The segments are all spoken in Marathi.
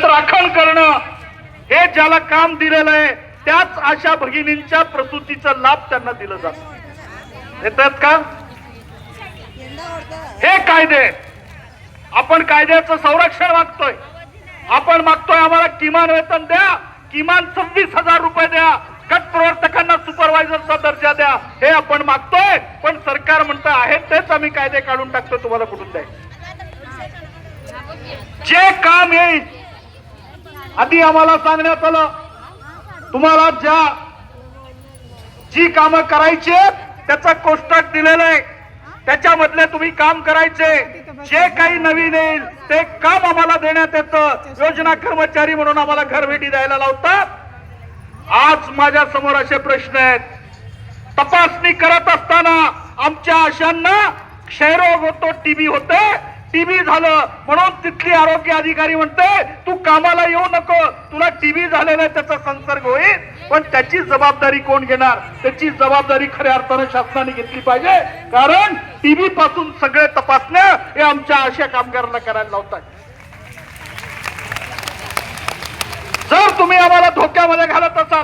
त्यात राखण करणं हे ज्याला काम दिलेलं आहे त्याच अशा भगिनींच्या प्रसूतीचा लाभ त्यांना दिलं जात. येतात का? हे कायदे आपण कायद्याचं संरक्षण मागतोय. आपण मागतोय आम्हाला किमान वेतन द्या किमान सव्वीस हजार रुपये द्या. कट प्रवर्तकांना सुपरवायझरचा दर्जा द्या. हे आपण मागतोय पण सरकार म्हणतं आहे तेच आम्ही कायदे काढून टाकतोय तुम्हाला कुठून द्याय जे काम येईल आधी आम्हाला सांगण्यात आलं तुम्हाला ज्या जी कामं करायची त्याचा त्याचं कोष्टक दिलेलं आहे. त्याच्यामधले तुम्ही काम करायचे. जे काही नवीन येईल ते काम आम्हाला देण्यात येतं. योजना कर्मचारी म्हणून आम्हाला घरभेटी द्यायला लावतात. आज माझ्यासमोर असे प्रश्न आहेत. तपासणी करत असताना आमच्या आशांना क्षयरोग होतो टीबी होते. टीबी झालं म्हणून तिथली आरोग्य अधिकारी म्हणते तू कामाला येऊ नको. तुला टीबी झालेला त्याचा संसर्ग होईल. पण त्याची जबाबदारी कोण घेणार? त्याची जबाबदारी खऱ्या अर्थानं शासनाने घेतली पाहिजे. कारण टीबी पासून सगळे तपासण्या हे आमच्या आशा कामगारांना करायला लावतात जर तुम्ही आम्हाला धोक्यामध्ये घालत असाल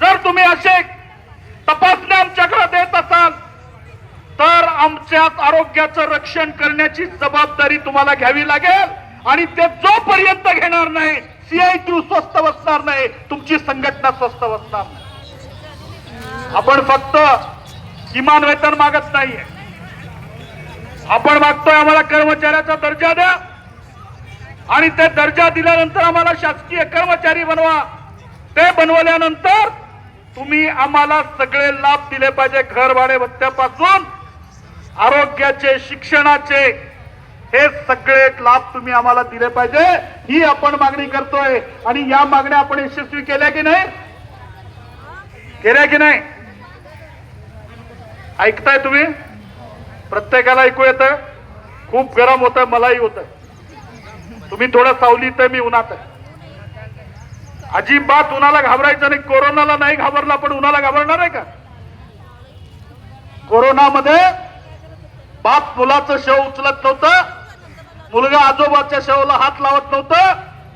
जर तुम्ही असे तपास आमच्या आरोग्याचं रक्षण करण्याची जबाबदारी तुम्हाला घ्यावी लागेल. आणि ते जोपर्यंत घेणार नाही सीआयटी स्वस्त बसणार नाही तुमची संघटना स्वस्त बसणार नाही. आपण फक्त किमान वेतन मागत नाहीये. आपण मागतोय आम्हाला कर्मचाऱ्याचा दर्जा द्या. आणि ते दर्जा दिल्यानंतर आम्हाला शासकीय कर्मचारी बनवा. ते बनवल्यानंतर तुम्ही आम्हाला सगळे लाभ दिले पाहिजे घर भाडे भत्त्यापासून. आरोग्याचे शिक्षणाचे हे सगळे लाभ तुम्ही आम्हाला दिले पाहिजे. ही आपण मागणी करतोय. आणि या मागण्या आपण यशस्वी केल्या की नाही? केल्या की नाही? ऐकताय तुम्ही? प्रत्येकाला ऐकू येत? खूप गरम होत मलाही होत. तुम्ही थोडं सावलीत मी उन्हात अजिबात उन्हाला घाबरायचं नाही. कोरोनाला नाही घाबरला पण उन्हाला घाबरणार आहे का? कोरोनामध्ये बाप मुलाचं शव उचलत नव्हतं. मुलगा आजोबाच्या शवला हात लावत नव्हतं.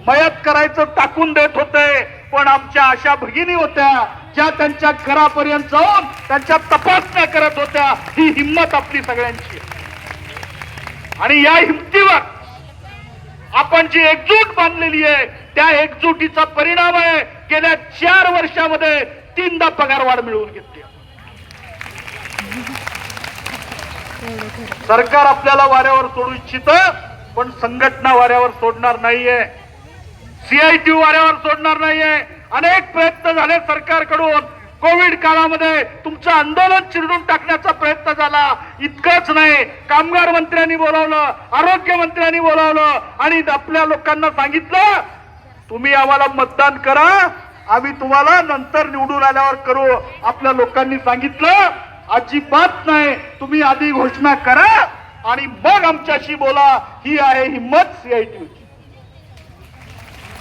मयत करायचं टाकून देत होते. पण आमच्या अशा भगिनी होत्या ज्या त्यांच्या घरापर्यंत जाऊन त्यांच्या तपासण्या करत होत्या. ही हिंमत आपली सगळ्यांची. आणि या हिमतीवर आपण जी एकजूट बांधलेली आहे त्या एकजुटीचा परिणाम आहे. गेल्या चार वर्षामध्ये तीनदा पगार वाढ मिळवून घेतली सरकार आपल्याला वाऱ्यावर सोडू इच्छित पण संघटना वाऱ्यावर सोडणार नाहीये. सीआयटी वाऱ्यावर सोडणार नाहीये. अनेक प्रयत्न झाले सरकारकडून. कोविड काळामध्ये तुमचं आंदोलन चिरडून टाकण्याचा प्रयत्न झाला. इतकंच नाही. कामगार मंत्र्यांनी बोलावलं आरोग्य मंत्र्यांनी बोलावलं आणि आपल्या लोकांना सांगितलं तुम्ही आम्हाला मतदान करा. आम्ही तुम्हाला नंतर निवडून आल्यावर करू. आपल्या लोकांनी सांगितलं अजिबात नाही. तुम्ही आधी घोषणा करा आणि मग आमच्याशी बोला. ही आहे हिंमत सीआयटीची